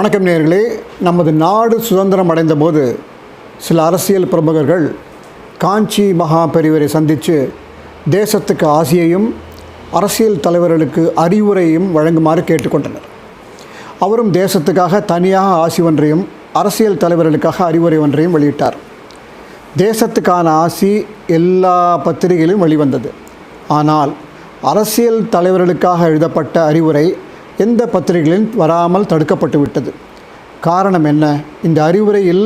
வணக்கம் நேர்களே. நமது நாடு சுதந்திரம் அடைந்த போது சில அரசியல் பிரமுகர்கள் காஞ்சி மகா பெரியவரை சந்தித்து தேசத்துக்கு ஆசியையும் அரசியல் தலைவர்களுக்கு அறிவுரையும் வழங்குமாறு கேட்டுக்கொண்டனர். அவரும் தேசத்துக்காக தனியாக ஆசி ஒன்றையும் அரசியல் தலைவர்களுக்காக அறிவுரை ஒன்றையும் வெளியிட்டார். தேசத்துக்கான ஆசி எல்லா பத்திரிகையிலும் வெளிவந்தது. ஆனால் அரசியல் தலைவர்களுக்காக எழுதப்பட்ட அறிவுரை எந்த பத்திரிகைகளிலும் வராமல் தடுக்கப்பட்டு விட்டது. காரணம் என்ன? இந்த அறிவுரையில்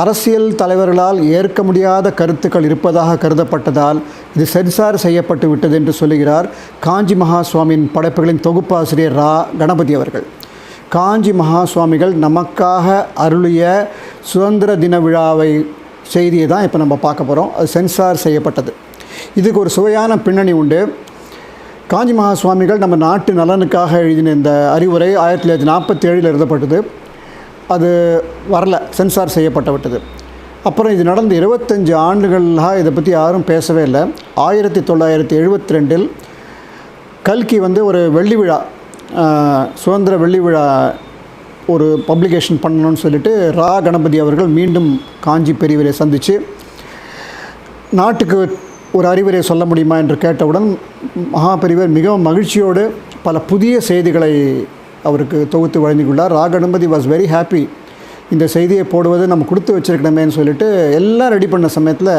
அரசியல் தலைவர்களால் ஏற்க முடியாத கருத்துக்கள் இருப்பதாக கருதப்பட்டதால் இது சென்சார் செய்யப்பட்டு விட்டது என்று சொல்லுகிறார் காஞ்சி மகா சுவாமியின் படைப்புகளின் தொகுப்பாசிரியர் ரா. கணபதி அவர்கள். காஞ்சி மகா சுவாமிகள் நமக்காக அருளிய சுதந்திர தின விழாவை செய்தியை தான் இப்போ நம்ம பார்க்க போகிறோம். அது சென்சார் செய்யப்பட்டது. இதுக்கு ஒரு சுவையான பின்னணி உண்டு. காஞ்சி மகா சுவாமிகள் நம்ம நாட்டு நலனுக்காக எழுதின இந்த அறிவுரை ஆயிரத்தி தொள்ளாயிரத்தி நாற்பத்தி ஏழில் எழுதப்பட்டது. அது வரல சென்சார் செய்யப்பட்டுவிட்டது அப்புறம் இது நடந்த இருபத்தஞ்சு ஆண்டுகளாக இதை பற்றி யாரும் பேசவே இல்லை. ஆயிரத்தி தொள்ளாயிரத்தி எழுபத்தி ரெண்டில் கல்கி வந்து ஒரு வெள்ளி விழா சுதந்திர வெள்ளி விழா ஒரு பப்ளிகேஷன் பண்ணணும்னு சொல்லிட்டு ரா. கணபதி அவர்கள் மீண்டும் காஞ்சி பெரியவரை சந்தித்து நாட்டுக்கு ஒரு அறிவுரை சொல்ல முடியுமா என்று கேட்டவுடன் மகாபெரிவர் மிகவும் மகிழ்ச்சியோடு பல புதிய செய்திகளை அவருக்கு தொகுத்து வழங்கியுள்ளார். ராகணபதி வாஸ் வெரி ஹாப்பி இந்த செய்தியை போடுவது நம்ம கொடுத்து வச்சிருக்கணுமேன்னு சொல்லிட்டு எல்லாம் ரெடி பண்ண சமயத்தில்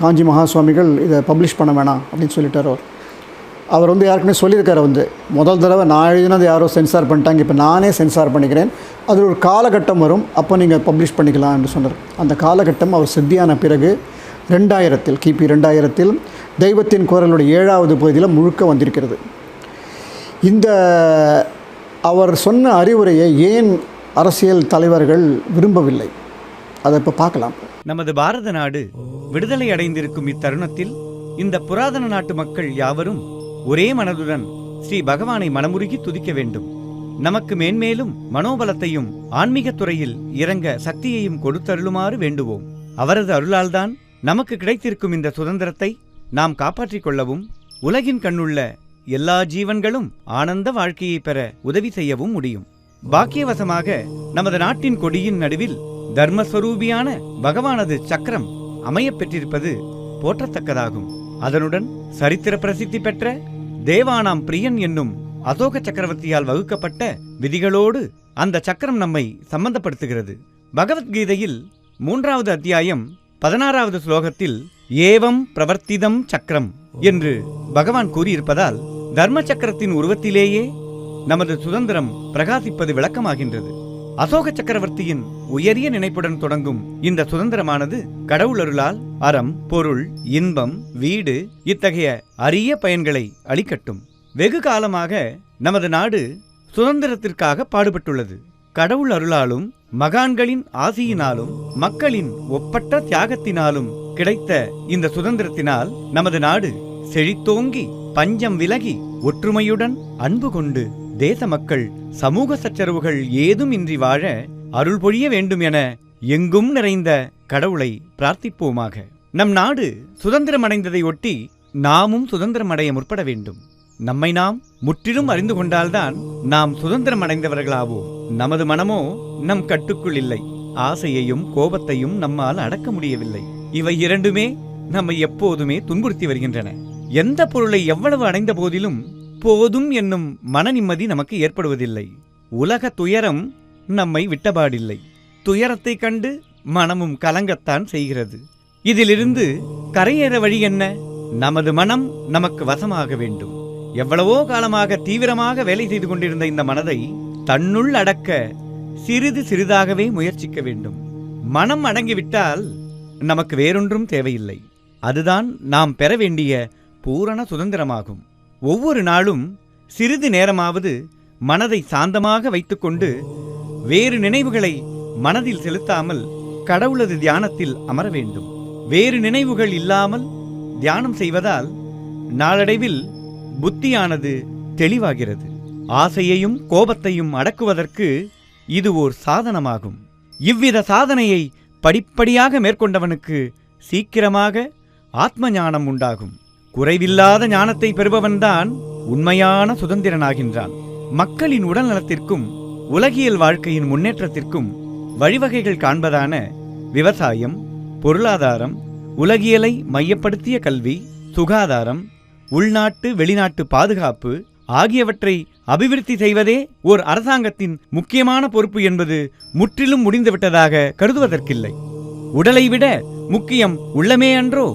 காஞ்சி மகா சுவாமிகள் இதை பப்ளிஷ் பண்ண வேணாம் அப்படின்னு சொல்லிட்டார் அவர். அவர் வந்து யாருக்குமே சொல்லியிருக்காரு வந்து முதல் தடவை நான் எழுதினது யாரோ சென்சார் பண்ணிட்டாங்க இப்போ நானே சென்சார் பண்ணிக்கிறேன். அதில் ஒரு காலகட்டம் வரும் அப்போ நீங்கள் பப்ளிஷ் பண்ணிக்கலாம் என்று சொன்னார். அந்த காலகட்டம் அவர் சித்தியான பிறகு ரெண்டாயிரத்தில் கிபி ரெண்டாயிரத்தில் தெய்வத்தின் குரலுடைய ஏழாவது பகுதியில் முழுக்க வந்திருக்கிறது. இந்த அவர் சொன்ன அறிவுரையை ஏன் அரசியல் தலைவர்கள் விரும்பவில்லை? அதை இப்போ பார்க்கலாம். நமது பாரத நாடு விடுதலை அடைந்திருக்கும் இத்தருணத்தில் இந்த புராதன நாட்டு மக்கள் யாவரும் ஒரே மனதுடன் ஸ்ரீ பகவானை மனமுருகி துதிக்க வேண்டும். நமக்கு மேன்மேலும் மனோபலத்தையும் ஆன்மீகத் துறையில் இறங்க சக்தியையும் கொடுத்தருளுமாறு வேண்டுவோம். அவரது அருளால்தான் நமக்கு கிடைத்திருக்கும் இந்த சுதந்திரத்தை நாம் காப்பாற்றிக் கொள்ளவும் உலகின் கண்ணுள்ள எல்லா ஜீவன்களும் ஆனந்த வாழ்க்கையை பெற உதவி செய்யவும் முடியும். பாக்கியவசமாக நமது நாட்டின் கொடியின் நடுவில் தர்மஸ்வரூபியான பகவானது சக்கரம் அமையப் பெற்றிருப்பது போற்றத்தக்கதாகும். அதனுடன் சரித்திர பிரசித்தி பெற்ற தேவானாம் பிரியன் என்னும் அசோக சக்கரவர்த்தியால் வகுக்கப்பட்ட விதிகளோடு அந்த சக்கரம் நம்மை சம்பந்தப்படுத்துகிறது. பகவத்கீதையில் மூன்றாவது அத்தியாயம் பதினாறாவது ஸ்லோகத்தில் ஏவம் பிரவர்த்திதம் சக்கரம் என்று பகவான் கூறியிருப்பதால் தர்ம சக்கரத்தின் உருவத்திலேயே நமது சுதந்திரம் பிரகாசிப்பது விளக்கமாகின்றது. அசோக சக்கரவர்த்தியின் உயரிய நினைப்புடன் தொடங்கும் இந்த சுதந்திரமானது கடவுளருளால் அறம் பொருள் இன்பம் வீடு இத்தகைய அரிய பயன்களை அளிக்கட்டும். வெகு காலமாக நமது நாடு சுதந்திரத்திற்காக பாடுபட்டுள்ளது. கடவுள் அருளாலும் மகான்களின் ஆசியினாலும் மக்களின் ஒப்பற்ற தியாகத்தினாலும் கிடைத்த இந்த சுதந்திரத்தினால் நமது நாடு செழித்தோங்கி பஞ்சம் விலகி ஒற்றுமையுடன் அன்பு கொண்டு தேச மக்கள் சமூக சச்சரவுகள் ஏதும் இன்றி வாழ அருள் பொழிய வேண்டும் என எங்கும் நிறைந்த கடவுளை பிரார்த்திப்போமாக. நம் நாடு சுதந்திரமடைந்ததை ஒட்டி நாமும் சுதந்திரமடைய முற்பட வேண்டும். நம்மை நாம் முற்றிலும் அறிந்து கொண்டால்தான் நாம் சுதந்திரமடைந்தவர்களாவோம். நமது மனமோ நம் கட்டுக்குள் இல்லை. ஆசையையும் கோபத்தையும் நம்மால் அடக்க முடியவில்லை. இவை இரண்டுமே நம்மை எப்போதுமே துன்புறுத்தி வருகின்றன. எந்த பொருளை எவ்வளவு அடைந்த போதிலும் போதும் என்னும் மன நிம்மதி நமக்கு ஏற்படுவதில்லை. உலக துயரம் நம்மை விட்டபாடில்லை. துயரத்தை கண்டு மனமும் கலங்கத்தான் செய்கிறது. இதிலிருந்து கரையேற வழி என்ன? நமது மனம் நமக்கு வசமாக வேண்டும். எவ்வளவோ காலமாக தீவிரமாக வேலை செய்து கொண்டிருந்த இந்த மனதை தன்னுள் அடக்க சிறிது சிறிதாகவே முயற்சிக்க வேண்டும். மனம் அடங்கிவிட்டால் நமக்கு வேறொன்றும் தேவையில்லை. அதுதான் நாம் பெற வேண்டிய பூரண சுதந்திரமாகும். ஒவ்வொரு நாளும் சிறிது நேரமாவது மனதை சாந்தமாக வைத்துக்கொண்டு வேறு நினைவுகளை மனதில் செலுத்தாமல் கடவுளது தியானத்தில் அமர வேண்டும். வேறு நினைவுகள் இல்லாமல் தியானம் செய்வதால் நாளடைவில் புத்தியானது தெளிவாகிறது. ஆசையையும் கோபத்தையும் அடக்குவதற்கு இது ஓர் சாதனமாகும். இவ்வித சாதனையை படிப்படியாக மேற்கொண்டவனுக்கு சீக்கிரமாக ஆத்ம ஞானம் உண்டாகும். குறைவில்லாத ஞானத்தை பெறுபவன்தான் உண்மையான சுதந்திரனாகின்றான். மக்களின் உடல் நலத்திற்கும் உலகியல் வாழ்க்கையின் முன்னேற்றத்திற்கும் வழிவகைகள் காண்பதான விவசாயம் பொருளாதாரம் உலகியலை மையப்படுத்திய கல்வி சுகாதாரம் உள்நாட்டு வெளிநாட்டு பாதுகாப்பு ஆகியவற்றை அபிவிருத்தி செய்வதே ஓர் அரசாங்கத்தின் முக்கியமான பொறுப்பு என்பது முற்றிலும் முடிந்துவிட்டதாக கருதுவதற்கில்லை. உடலை விட முக்கியம் உள்ளமே அன்றோ?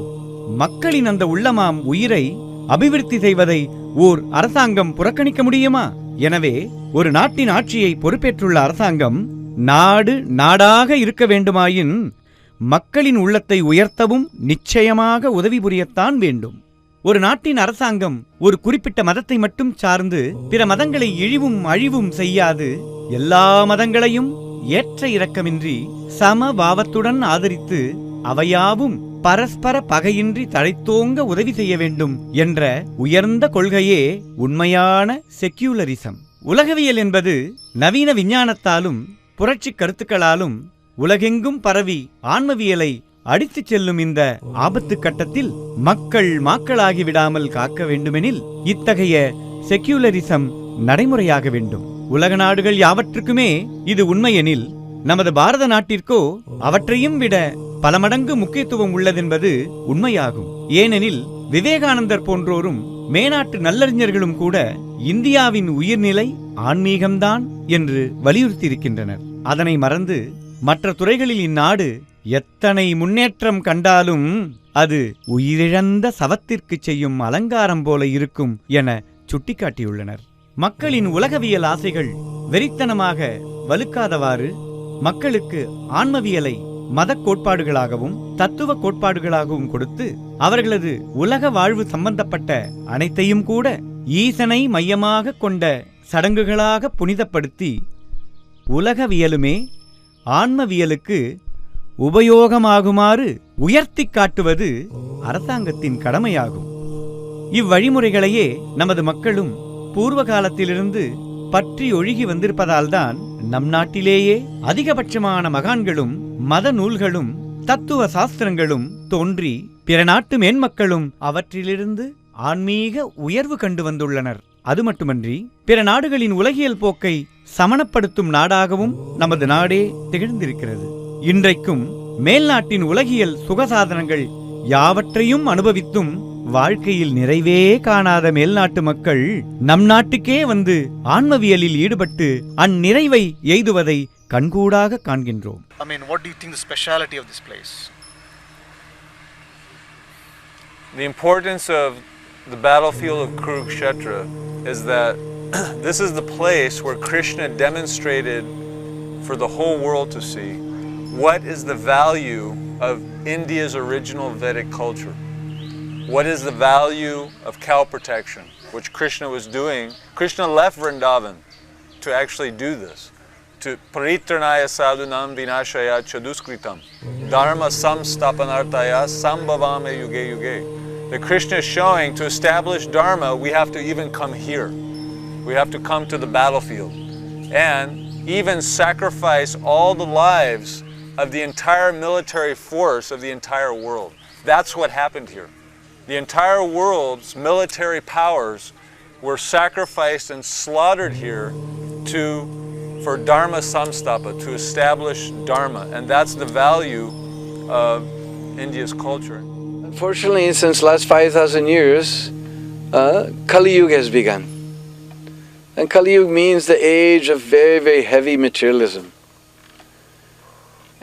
மக்களின் அந்த உள்ளமாம் உயிரை அபிவிருத்தி செய்வதை ஓர் அரசாங்கம் புறக்கணிக்க முடியுமா? எனவே ஒரு நாட்டின் ஆட்சியை பொறுப்பேற்றுள்ள அரசாங்கம் நாடு நாடாக இருக்க வேண்டுமாயின் மக்களின் உள்ளத்தை உயர்த்தவும் நிச்சயமாக உதவி புரியத்தான் வேண்டும். ஒரு நாட்டின் அரசாங்கம் ஒரு குறிப்பிட்ட மதத்தை மட்டும் சார்ந்து பிற மதங்களை இழிவும் அழிவும் செய்யாது. எல்லா மதங்களையும் ஏற்ற இரக்கமின்றி சம பாவத்துடன் ஆதரித்து அவையாவும் பரஸ்பர பகையின்றி தழைத்தோங்க உதவி செய்ய வேண்டும் என்ற உயர்ந்த கொள்கையே உண்மையான செக்யூலரிசம் உலகவியல் என்பது நவீன விஞ்ஞானத்தாலும் புரட்சி கருத்துக்களாலும் உலகெங்கும் பரவி ஆன்மவியலை அடித்துச் செல்லும் இந்த ஆபத்து கட்டத்தில் மக்கள் மாக்களாகி விடாமல் காக்க வேண்டுமெனில் இத்தகைய செக்யூலரிசம் நடைமுறையாக வேண்டும். உலக நாடுகள் யாவற்றுக்குமே இது உண்மையெனில் நமது பாரத நாட்டிற்கோ அவற்றையும் விட பல மடங்கு முக்கியத்துவம் உள்ளதென்பது உண்மையாகும். ஏனெனில் விவேகானந்தர் போன்றோரும் மேனாட்டு நல்லறிஞர்களும் கூட இந்தியாவின் உயிர்நிலை ஆன்மீகம்தான் என்று வலியுறுத்தியிருக்கின்றனர். அதனை மறந்து மற்ற துறைகளில் இந்நாடு எத்தனை முன்னேற்றம் கண்டாலும் அது உயிரிழந்த சவத்திற்கு செய்யும் அலங்காரம் போல இருக்கும் என சுட்டிக்காட்டியுள்ளனர். மக்களின் உலகவியல் ஆசைகள் வெறித்தனமாக வலுக்காதவாறு மக்களுக்கு ஆன்மவியலை மதக் கோட்பாடுகளாகவும் தத்துவ கோட்பாடுகளாகவும் கொடுத்து அவர்களது உலக வாழ்வு சம்பந்தப்பட்ட அனைத்தையும் கூட ஈசனை மையமாக கொண்ட சடங்குகளாக புனிதப்படுத்தி உலகவியலுமே ஆன்மவியலுக்கு உபயோகமாகுமாறு உயர்த்திக் காட்டுவது அரசாங்கத்தின் கடமையாகும். இவ்வழிமுறைகளையே நமது மக்களும் பூர்வ காலத்திலிருந்து பற்றி ஒழுகி வந்திருப்பதால்தான் நம் நாட்டிலேயே அதிகபட்சமான மகான்களும் மத நூல்களும் தத்துவ சாஸ்திரங்களும் தோன்றி பிற நாட்டு மேன்மக்களும் அவற்றிலிருந்து ஆன்மீக உயர்வு கண்டு வந்துள்ளனர். அது மட்டுமன்றி பிற நாடுகளின் உலகியல் போக்கை சமணப்படுத்தும் நாடாகவும் நமது நாடே திகழ்ந்திருக்கிறது. இன்றைக்கும் மேல்நாட்டின் உலகியல் சுகசாதனங்கள் யாவற்றையும் அனுபவித்தும் வாழ்க்கையில் நிறைவே காணாத மேல்நாட்டு மக்கள் நம் நாட்டுக்கே வந்து ஆன்மவியலில் ஈடுபட்டு அந்நிறைவை எய்துவதை கண்கூடாக காண்கின்றோம் I mean, what do you think the speciality of this place? The importance of the battlefield of Kurukshetra is that this is the place where Krishna demonstrated for the whole world to see what is the value of India's original Vedic culture. What is the value of cow protection, which Krishna was doing? Krishna left Vrindavan to actually do this. To paritranaya sadhunam vinashaya chaduskritam dharma samstapanartaya sambhavame yuge yuge. That Krishna is showing to establish dharma, we have to even come here. We have to come to the battlefield and even sacrifice all the lives of the entire military force of the entire world. That's what happened here. The entire world's military powers were sacrificed and slaughtered here to for dharma samstapa to establish dharma and that's the value of India's culture. Unfortunately, since last 5,000 years, uh, Kali Yuga has begun. And Kali Yuga means the age of very, very heavy materialism.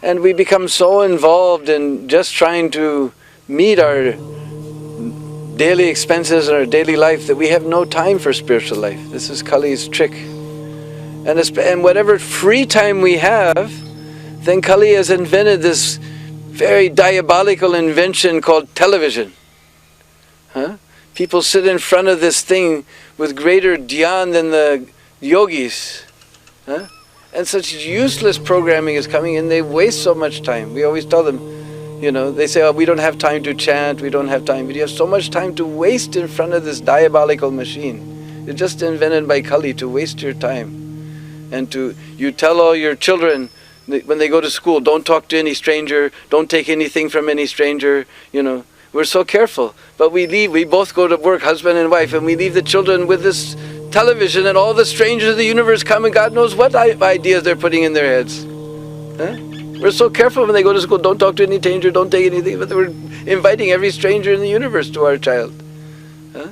And we become so involved in just trying to meet our daily expenses in our daily life that we have no time for spiritual life. This is Kali's trick. And, and whatever free time we have, then Kali has invented this very diabolical invention called television. Huh? People sit in front of this thing with greater dhyan than the yogis. Huh? And such useless programming is coming and they waste so much time. We always tell them, you know, they say, oh, we don't have time to chant, we don't have time. But you have so much time to waste in front of this diabolical machine. It's just invented by Kali to waste your time. And to, you tell all your children, when they go to school, don't talk to any stranger, don't take anything from any stranger, you know. We're so careful. But we leave, we both go to work, husband and wife, and we leave the children with this television and all the strangers of the universe come and God knows what I- ideas they're putting in their heads. Huh? We're so careful when they go to school. Don't talk to any stranger. Don't take anything. But we're inviting every stranger in the universe to our child. Huh?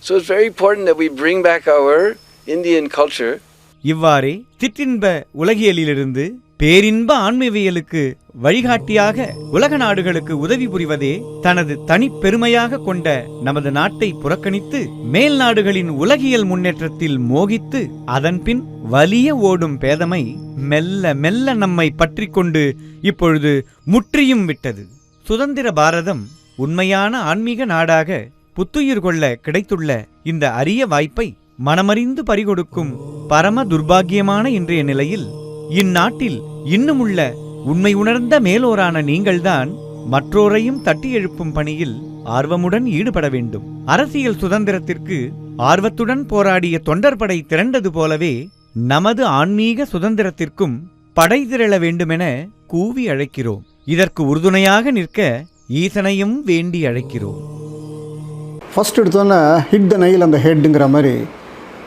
So it's very important that we bring back our Indian culture. இவ்வாறே சிற்றின்ப உலகியலிலிருந்து பேரின்ப ஆன்மீவியலுக்கு வழிகாட்டியாக உலக நாடுகளுக்கு உதவி புரிவதே தனது தனிப்பெருமையாக கொண்ட நமது நாட்டை புறக்கணித்து மேல் நாடுகளின் உலகியல் முன்னேற்றத்தில் மோகித்து அதன்பின் வலிய ஓடும் பேதமை மெல்ல மெல்ல நம்மை பற்றி கொண்டு இப்பொழுது முற்றியும் விட்டது. சுதந்திர பாரதம் உண்மையான ஆன்மீக நாடாக புத்துயிர் கொள்ள கிடைத்துள்ள இந்த அரிய வாய்ப்பை மனமறிந்து பறிகொடுக்கும் பரம துர்பாக்கியமான இன்றைய நிலையில் இந்நாட்டில் இன்னுமுள்ள உண்மை உணர்ந்த மேலோரான நீங்கள்தான் மற்றோரையும் தட்டி எழுப்பும் பணியில் ஆர்வமுடன் ஈடுபட வேண்டும். அரசியல் சுதந்திரத்திற்கு ஆர்வத்துடன் போராடிய தொண்டர்படை திரண்டது போலவே நமது ஆன்மீக சுதந்திரத்திற்கும் படை திரள வேண்டுமென கூவி அழைக்கிறோம். இதற்கு உறுதுணையாக நிற்க ஈசனையும் வேண்டி அழைக்கிறோம். ஃபஸ்ட் எடுத்தோன்னே ஹிட் த நெயில் அந்த ஹெட்டுங்கிற மாதிரி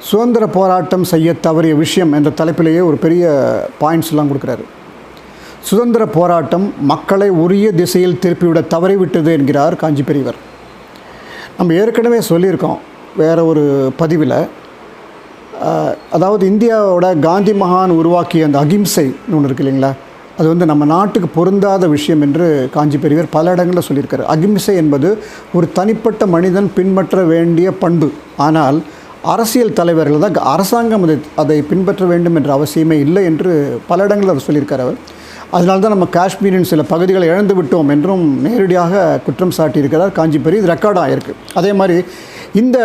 சுதந்திர போராட்டம் செய்ய தவறிய விஷயம் என்ற தலைப்பிலேயே ஒரு பெரிய பாயிண்ட்ஸ்லாம் கொடுக்குறாரு. சுதந்திர போராட்டம் மக்களை உரிய திசையில் திருப்பிவிட தவறிவிட்டது என்கிறார் காஞ்சி பெரியவர். நம்ம ஏற்கனவே சொல்லியிருக்கோம் வேறு ஒரு பதிவில் அதாவது இந்தியாவோட காந்தி மகான் உருவாக்கிய அந்த அகிம்சைன்னு ஒன்று இருக்கு இல்லைங்களா? அது வந்து நம்ம நாட்டுக்கு பொருந்தாத விஷயம் என்று காஞ்சி பெரியவர் பல இடங்களில் சொல்லியிருக்காரு. அகிம்சை என்பது ஒரு தனிப்பட்ட மனிதன் பின்பற்ற வேண்டிய பண்பு. ஆனால் அரசியல் தலைவர்கள் தான் அரசாங்கம் அதை அதை பின்பற்ற வேண்டும் என்ற அவசியமே இல்லை என்று பல இடங்களில் அவர் சொல்லியிருக்கார் அவர். அதனால தான் நம்ம காஷ்மீரின் சில பகுதிகளை இழந்து விட்டோம் என்றும் நேரடியாக குற்றம் சாட்டியிருக்கிறார் காஞ்சிபுரி. இது ரெக்கார்ட் ஆகிருக்கு அதே மாதிரி இந்த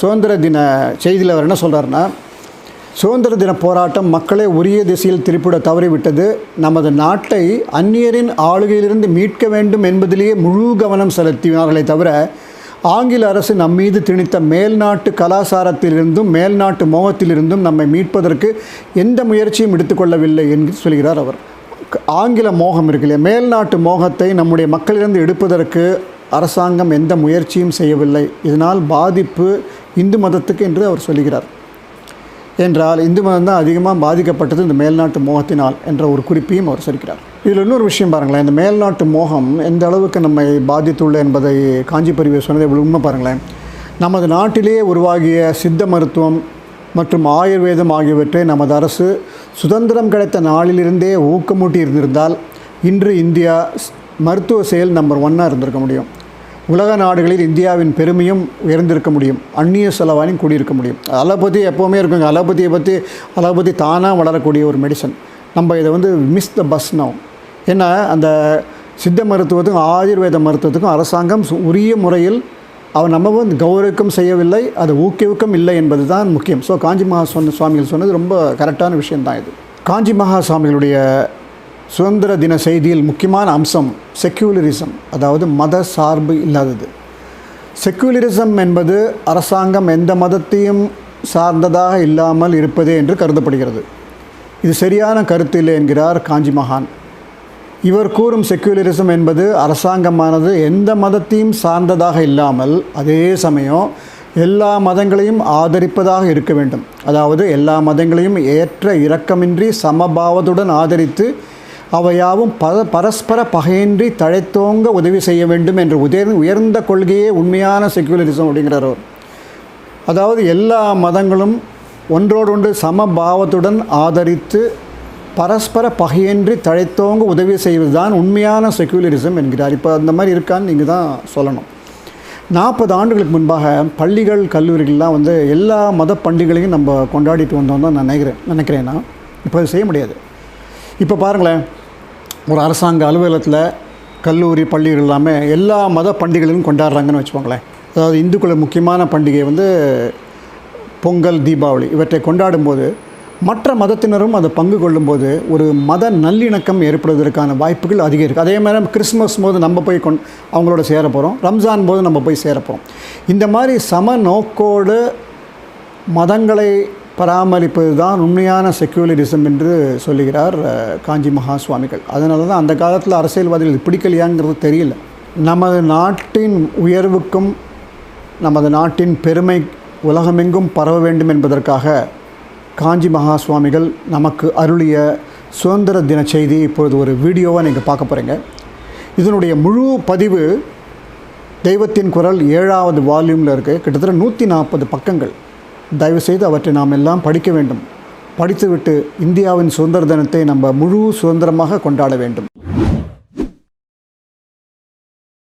சுதந்திர தின செய்தியில் அவர் என்ன சொல்கிறாருன்னா சுதந்திர தின போராட்டம் மக்களை உரிய திசையில் திருப்பிட தவறிவிட்டது. நமது நாட்டை அந்நியரின் ஆளுகையிலிருந்து மீட்க வேண்டும் என்பதிலேயே முழு கவனம் செலுத்தினார்களே தவிர ஆங்கில அரசு நம்மீது திணித்த மேல்நாட்டு கலாசாரத்திலிருந்தும் மேல்நாட்டு மோகத்திலிருந்தும் நம்மை மீட்பதற்கு எந்த முயற்சியும் எடுத்துக்கொள்ளவில்லை என்று சொல்கிறார் அவர். ஆங்கில மோகம் இருக்கு இல்லையா? மேல்நாட்டு மோகத்தை நம்முடைய மக்களிலிருந்து எடுப்பதற்கு அரசாங்கம் எந்த முயற்சியும் செய்யவில்லை. இதனால் பாதிப்பு இந்து மதத்துக்கு என்று அவர் சொல்கிறார். என்றால் இந்து மதம் தான் அதிகமாக பாதிக்கப்பட்டது இந்த மேல்நாட்டு மோகத்தினால் என்ற ஒரு குறிப்பையும் அவர் சொல்கிறார் இதில் இன்னொரு விஷயம் பாருங்களேன் இந்த மேல்நாட்டு மோகம் எந்த அளவுக்கு நம்மை பாதித்துள்ள என்பதை காஞ்சி பிரிவு சொன்னதை இவ்வளவு உண்மை பாருங்களேன். நமது நாட்டிலேயே உருவாகிய சித்த மருத்துவம் மற்றும் ஆயுர்வேதம் ஆகியவற்றை நமது அரசு சுதந்திரம் கிடைத்த நாளிலிருந்தே ஊக்கமூட்டி இருந்திருந்தால் இன்று இந்தியா ஸ்- மருத்துவ செயல் நம்பர் ஒன்னாக இருந்திருக்க முடியும். உலக நாடுகளில் இந்தியாவின் பெருமையும் உயர்ந்திருக்க முடியும். அந்நிய செலவாயும் கூடியிருக்க முடியும். அலோபதி எப்போவுமே இருக்குங்க. அலோபதியை பற்றி அலோபதி தானாக வளரக்கூடிய ஒரு மெடிசன் நம்ம இதை வந்து மிஸ் த பஸ் நோ ஏன்னா அந்த சித்த மருத்துவத்துக்கும் ஆயுர்வேத மருத்துவத்துக்கும் அரசாங்கம் உரிய முறையில் அவன் நம்ம வந்து கௌரவிக்கம் செய்யவில்லை அது ஊக்குவிக்கம் இல்லை என்பது தான் முக்கியம். ஸோ காஞ்சி மகா சொன்ன சுவாமிகள் சொன்னது ரொம்ப கரெக்டான விஷயம்தான் இது. காஞ்சி மகா சுவாமிகளுடைய சுதந்திர தின செய்தியில் முக்கியமான அம்சம் செக்யூலரிசம் அதாவது மத சார்பு இல்லாதது. செக்யூலரிசம் என்பது அரசாங்கம் எந்த மதத்தையும் சார்ந்ததாக இல்லாமல் இருப்பதே என்று கருதப்படுகிறது. இது சரியான கருத்து இல்லை என்கிறார் காஞ்சி மகான். இவர் கூறும் செக்யூலரிசம் என்பது அரசாங்கமானது எந்த மதத்தையும் சார்ந்ததாக இல்லாமல் அதே சமயம் எல்லா மதங்களையும் ஆதரிப்பதாக இருக்க வேண்டும். அதாவது எல்லா மதங்களையும் ஏற்ற இரக்கமின்றி சமபாவத்துடன் ஆதரித்து அவையாவும் பர பரஸ்பர பகையின்றி தழைத்தோங்க உதவி செய்ய வேண்டும் என்ற உயர் உயர்ந்த கொள்கையே உண்மையான செக்குலரிசம் அப்படிங்கிறார் அவர். அதாவது எல்லா மதங்களும் ஒன்றோடொன்று சமபாவத்துடன் ஆதரித்து பரஸ்பர பகையின்றி தழைத்தோங்க உதவி செய்வது தான் உண்மையான செக்யூலரிசம் என்கிறார். இப்போ அந்த மாதிரி இருக்கான்னு நீங்கள் தான் சொல்லணும். நாற்பது ஆண்டுகளுக்கு முன்பாக பள்ளிகள் கல்லூரிகள்லாம் வந்து எல்லா மத பண்டிகைகளையும் நம்ம கொண்டாடிட்டு வந்தோம் தான் நான் நினைக்கிறேன் நினைக்கிறேன்னா இப்போ அது செய்ய முடியாது. இப்போ பாருங்களேன் ஒரு அரசாங்க அலுவலகத்தில் கல்லூரி பள்ளிகள் எல்லாமே எல்லா மத பண்டிகைகளும் கொண்டாடுறாங்கன்னு வச்சுக்கோங்களேன். அதாவது இந்துக்கள் முக்கியமான பண்டிகை வந்து பொங்கல் தீபாவளி இவற்றை கொண்டாடும்போது மற்ற மதத்தினரும் அதை பங்கு கொள்ளும்போது ஒரு மத நல்லிணக்கம் ஏற்படுவதற்கான வாய்ப்புகள் அதிகம் இருக்குது அதே மாதிரி கிறிஸ்மஸ் போது நம்ம போய் கொண் அவங்களோட சேர போகிறோம் ரம்ஜான் போது நம்ம போய் சேர போகிறோம் இந்த மாதிரி சம நோக்கோடு மதங்களை பராமரிப்பது தான் உண்மையான செக்யூலரிசம் என்று சொல்லுகிறார் காஞ்சி மகா சுவாமிகள் அதனால தான் அந்த காலத்தில் அரசியல்வாதிகள் இது பிடிக்கலையாங்கிறது தெரியல. நமது நாட்டின் உயர்வுக்கும் நமது நாட்டின் பெருமை உலகமெங்கும் பரவ வேண்டும் என்பதற்காக காஞ்சி மகா சுவாமிகள் நமக்கு அருளிய சுதந்திர தின செய்தி இப்பொழுது ஒரு வீடியோவாக நீங்கள் பார்க்க போகிறீங்க இதனுடைய முழு பதிவு தெய்வத்தின் குரல் ஏழாவது வால்யூமில் இருக்குது கிட்டத்தட்ட நூற்றி நாற்பது பக்கங்கள். தயவுசெய்து அவற்றை நாம் எல்லாம் படிக்க வேண்டும். படித்துவிட்டு இந்தியாவின் சுதந்திர தினத்தை நம்ம முழு சுதந்திரமாக கொண்டாட வேண்டும்.